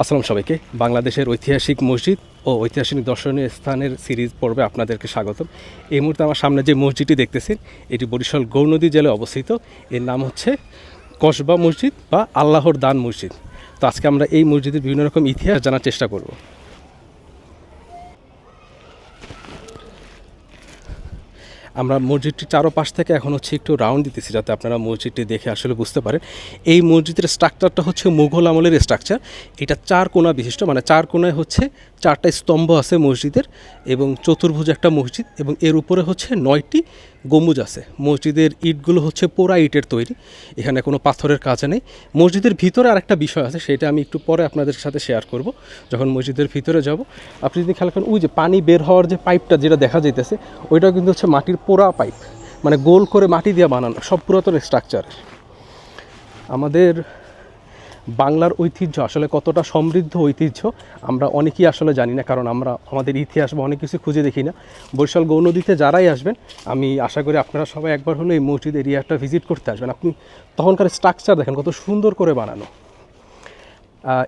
আসসালাম সবাইকে। বাংলাদেশের ঐতিহাসিক মসজিদ ও ঐতিহাসিক দর্শনীয় স্থানের সিরিজ পর্বে আপনাদেরকে স্বাগতম। এই মুহূর্তে আমার সামনে যে মসজিদটি দেখতেছেন, এটি বরিশাল গৌনদী জেলায় অবস্থিত। এর নাম হচ্ছে কসবা মসজিদ বা আল্লাহর দান মসজিদ। তো আজকে আমরা এই মসজিদের বিভিন্ন রকম ইতিহাস জানার চেষ্টা করব। আমরা মসজিদটি চারোপাশ থেকে এখন হচ্ছে একটু রাউন্ড দিতেছি যাতে আপনারা মসজিদটি দেখে আসলে বুঝতে পারেন। এই মসজিদের স্ট্রাকচারটা হচ্ছে মুঘল আমলের স্ট্রাকচার এটা চার কোণা বিশিষ্ট মানে চার কোণায় হচ্ছে চারটা স্তম্ভ আছে মসজিদের এবং চতুর্ভুজ একটা মসজিদ এবং এর উপরে হচ্ছে নয়টি গম্বুজ আছে। মসজিদের ইটগুলো হচ্ছে পোড়া ইটের তৈরি, এখানে কোনো পাথরের কাজ নেই। মসজিদের ভিতরে আরেকটা বিষয় আছে, সেটা আমি একটু পরে আপনাদের সাথে শেয়ার করব। যখন মসজিদের ভিতরে যাব, আপনি যদি খেয়াল করেন, ওই যে পানি বের হওয়ার যে পাইপটা যেটা দেখা যাইতেছে, ওইটাও কিন্তু হচ্ছে মাটির পোড়া পাইপ মানে গোল করে মাটি দিয়ে বানানো, সব পুরাতন স্ট্রাকচারের আমাদের বাংলার ঐতিহ্য আসলে কতটা সমৃদ্ধ ঐতিহ্য, আমরা অনেকেই আসলে জানি না, কারণ আমরা, আমাদের ইতিহাস বা অনেক কিছু খুঁজে দেখি না। বরিশাল গৌনদীতে যারাই আসবেন, আমি আশা করি আপনারা সবাই একবার হলে এই মসজিদ এরিয়াটা ভিজিট করতে আসবেন। আপনি তখনকার স্ট্রাকচার দেখেন, কত সুন্দর করে বানানো।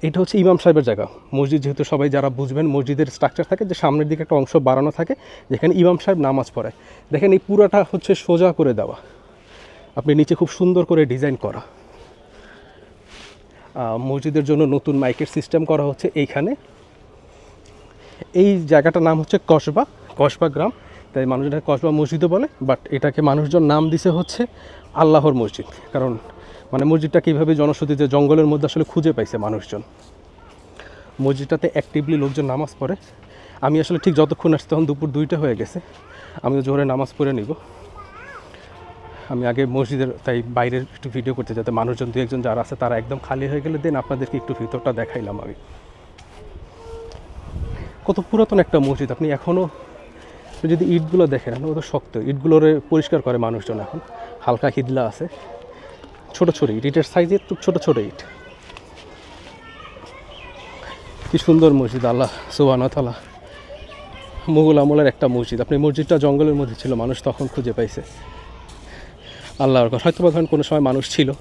এটা হচ্ছে ইমাম সাহেবের জায়গা। মসজিদ যেহেতু সবাই যারা বুঝবেন, মসজিদের স্ট্রাকচার থাকে, যে সামনের দিকে একটা অংশ বাড়ানো থাকে, যেখানে ইমাম সাহেব নামাজ পড়ে। দেখেন এই পুরাটা হচ্ছে সোজা করে দেওয়া। আপনি নিচে খুব সুন্দর করে ডিজাইন করা। মসজিদের জন্য নতুন মাইকের সিস্টেম করা হচ্ছে এইখানে। এই জায়গাটার নাম হচ্ছে কসবা কসবা গ্রাম। তাই মানুষ এটা কসবা মসজিদও বলে বাট এটাকে মানুষজন নাম দিছে হচ্ছে আল্লাহর মসজিদ। কারণ মানে মসজিদটা কীভাবে জনশ্রুতি যে জঙ্গলের মধ্যে আসলে খুঁজে পাইছে মানুষজন। মসজিদটাতে অ্যাক্টিভলি লোকজন নামাজ পড়ে। আমি আসলে ঠিক যতক্ষণ আসছি তখন দুপুর দুইটা হয়ে গেছে। আমিও জোরে নামাজ পড়ে নিব। আমি আগে মসজিদের, তাই বাইরের একটু ভিডিও করতে যাতে মানুষজন দু একজন যারা আছে তারা একদম খালি হয়ে গেলে দেন আপনাদেরকে একটু ভিতরটা দেখাইলাম আমি। কত পুরাতন একটা মসজিদ। আপনি এখনও যদি ইটগুলো দেখেন ও তো শক্ত। ইটগুলোরে পরিষ্কার করে মানুষজন এখন। হালকা হিদলা আছে। ছোট ছোট ইট, ইটের সাইজে একটু ছোট ছোট ইট। কি সুন্দর মসজিদ, আল্লাহ সুবান তালা মুঘল আমলের একটা মসজিদ। আপনি মসজিদটা জঙ্গলের মধ্যে ছিল, মানুষ তখন খুঁজে পাইছে। আল্লাহর ঘর। হয়তো বা ধরেন কোনো সময় মানুষ ছিল,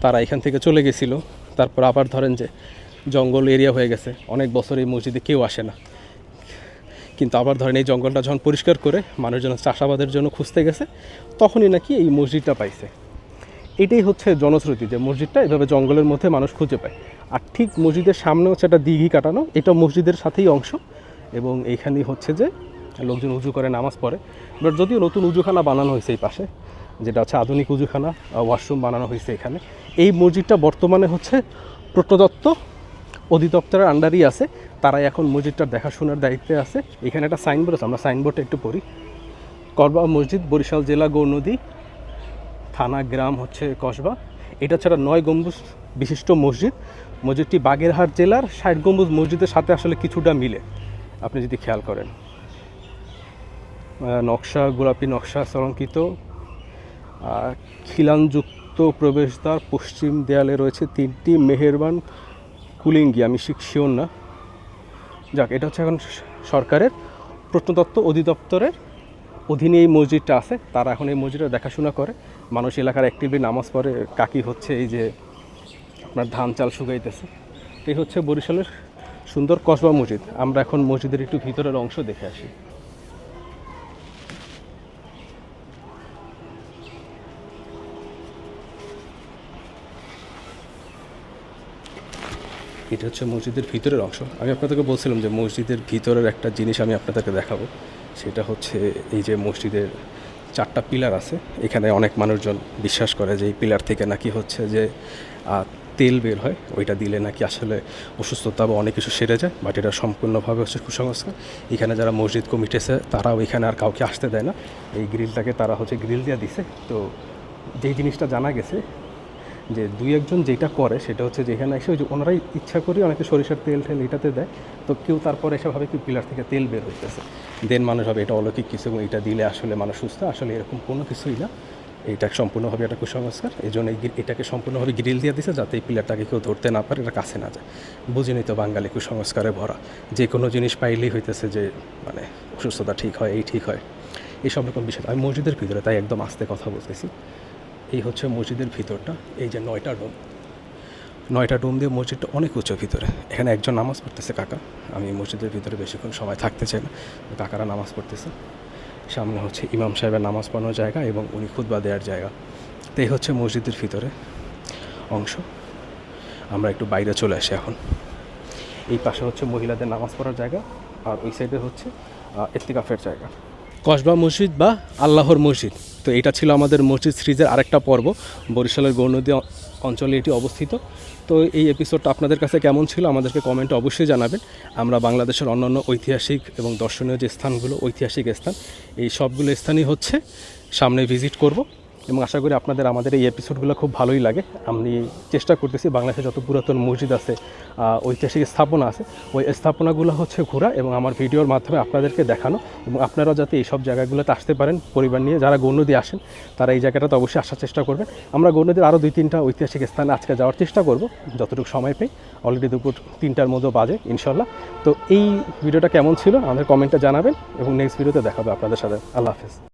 তারা এখান থেকে চলে গেছিল। তারপর আবার ধরেন যে জঙ্গল এরিয়া হয়ে গেছে। অনেক বছর এই মসজিদে কেউ আসে না। কিন্তু আবার ধরেন এই জঙ্গলটা যখন পরিষ্কার করে মানুষজন চাষাবাদের জন্য খুঁজতে গেছে, তখনই নাকি এই মসজিদটা পাইছে। এটাই হচ্ছে জনশ্রুতি যে মসজিদটা এভাবে জঙ্গলের মধ্যে মানুষ খুঁজে পায়। আর ঠিক মসজিদের সামনে হচ্ছে একটা দিঘি কাটানো, এটা মসজিদের সাথেই অংশ। এবং এইখানেই হচ্ছে যে লোকজন উজু করে, নামাজ পড়ে। বাট যদিও নতুন উজুখানা বানানো হয়েছে এই পাশে, যেটা হচ্ছে আধুনিক উজুখানা ওয়াশরুম বানানো হয়েছে এখানে। এই মসজিদটা বর্তমানে হচ্ছে প্রত্নদত্ত অধিদপ্তরের আন্ডারই আছে। তারাই এখন মসজিদটার দেখাশোনার দায়িত্বে আছে। এখানে একটা সাইনবোর্ড আছে, আমরা সাইনবোর্ডটা একটু পড়ি। করবা মসজিদ, বরিশাল জেলা গৌরনদী থানা গ্রাম হচ্ছে কসবা। এটা ছাড়া নয় গম্বুজ বিশিষ্ট মসজিদ। মসজিদটি বাগেরহাট জেলার ষাট গম্বুজ মসজিদের সাথে আসলে কিছুটা মিলে। আপনি যদি খেয়াল করেন। নকশা, গোলাপি নকশা, অলঙ্কিত। আর খিলানযুক্ত প্রবেশদ্বার পশ্চিম দেয়ালে রয়েছে তিনটি মেহেরবান কুলিঙ্গি। আমি শিখ শিওর না। যাক, এটা হচ্ছে এখন সরকারের প্রত্নতত্ত্ব অধিদপ্তরের অধীনে এই মসজিদটা আছে, তারা এখন এই মসজিদটা দেখাশোনা করে। মানুষ এলাকার অ্যাক্টিভলি নামাজ পড়ে, কাকি হচ্ছে এই যে আপনার ধান চাল শুকাইতেছে। এই হচ্ছে বরিশালের সুন্দর কসবা মসজিদ। আমরা এখন মসজিদের একটু ভিতরের অংশ দেখে আসি। এটা হচ্ছে মসজিদের ভিতরের অংশ। আমি আপনাদেরকে বলছিলাম যে মসজিদের ভিতরের একটা জিনিস আমি আপনাদেরকে দেখাবো। সেটা হচ্ছে এই যে মসজিদের চারটা পিলার আছে। এখানে অনেক মানুষজন বিশ্বাস করে যে এই পিলার থেকে নাকি হচ্ছে যে তেল বের হয়। ওইটা দিলে নাকি আসলে অসুস্থতা বা অনেক কিছু সেরে যায়, বাট এটা সম্পূর্ণভাবে হচ্ছে কুসংস্কার। এখানে যারা মসজিদ কমিটি তারাও এখানে আর কাউকে আসতে দেয় না। এই গ্রিলটাকে তারা হচ্ছে গ্রিল দিয়ে দিছে। তো যেই জিনিসটা জানা গেছে যে দুই একজন যেটা করে সেটা হচ্ছে যে এখানে এসে ওই যে ওনারাই ইচ্ছা করি অনেকে সরিষার তেল ঠেল এটাতে দেয়। তো কেউ তারপরে এসে ভাবে কি পিলার থেকে তেল বের হইতেছে। দেন মানুষ হবে এটা অলৌকিক কিছু এবং এটা দিলে আসলে মানুষ সুস্থ, আসলে এরকম কোনো কিছুই না। এটা সম্পূর্ণভাবে একটা কুসংস্কার। এই জন্য এটাকে সম্পূর্ণভাবে গ্রিল দিয়ে দিছে যাতে এই পিলারটাকে কেউ ধরতে না পারে, এটা কাছে না যায়। বুঝিনি তো বাঙালি কুসংস্কারে ভরা। যে কোনো জিনিস পাইলেই হইতেছে যে মানে অসুস্থতা ঠিক হয়, এই ঠিক হয়। এই সব রকম বিষয়। আমি মসজিদের ভিতরে তাই একদম আস্তে কথা বলতেছি। এই হচ্ছে মসজিদের ভিতরটা এই যে নয়টা ডোম। নয়টা ডোম দিয়ে মসজিদটা অনেক উঁচু ভিতরে। এখানে একজন নামাজ পড়তেছে কাকা। আমি মসজিদের ভিতরে বেশিক্ষণ সময় থাকতে চাই না। কাকারা নামাজ পড়তেছে। সামনে হচ্ছে ইমাম সাহেবের নামাজ পড়ানোর জায়গা এবং উনি খুতবা দেওয়ার জায়গা। তো এই হচ্ছে মসজিদের ভিতরে অংশ। আমরা একটু বাইরে চলে আসি এখন। এই পাশে হচ্ছে মহিলাদের নামাজ পড়ার জায়গা আর ওই সাইডে হচ্ছে আহ, এত্তিকাফের জায়গা। কসবা মসজিদ বা আল্লাহর মসজিদ। তো এটা ছিল আমাদের মসজিদ সিরিজের আরেকটা পর্ব। বরিশালের গৌনদী অঞ্চলে এটি অবস্থিত। তো এই এপিসোডটা আপনাদের কাছে কেমন ছিল আমাদেরকে কমেন্টে অবশ্যই জানাবেন। আমরা বাংলাদেশের অন্যান্য ঐতিহাসিক এবং দর্শনীয় যে স্থানগুলো, ঐতিহাসিক স্থান, এই সবগুলো স্থানই হচ্ছে। সামনে ভিজিট করব। এবং আশা করি আপনাদের আমাদের এই এপিসোডগুলো খুব ভালোই লাগে। আমি চেষ্টা করতেছি বাংলাদেশে যত পুরাতন মসজিদ আছে ঐতিহাসিক স্থাপনা আছে, ওই স্থাপনাগুলো হচ্ছে ঘোরা এবং আমার ভিডিওর মাধ্যমে আপনাদেরকে দেখানো এবং আপনারাও যাতে এই সব জায়গাগুলোতে আসতে পারেন, পরিবার নিয়ে যারা গৌরনদী আসেন, তারা এই জায়গাটাতে অবশ্যই আসার চেষ্টা করবেন। আমরা গৌরনদীর আরও দুই তিনটা ঐতিহাসিক স্থানে আজকে যাওয়ার চেষ্টা করব, যতটুকু সময় পাই অলরেডি দুপুর তিনটার মতো বাজে, ইনশাল্লাহ। তো এই ভিডিওটা কেমন ছিল আমাদের কমেন্টে জানাবেন এবং নেক্সট ভিডিওতে দেখাবে আপনাদের সাথে। আল্লাহ হাফেজ।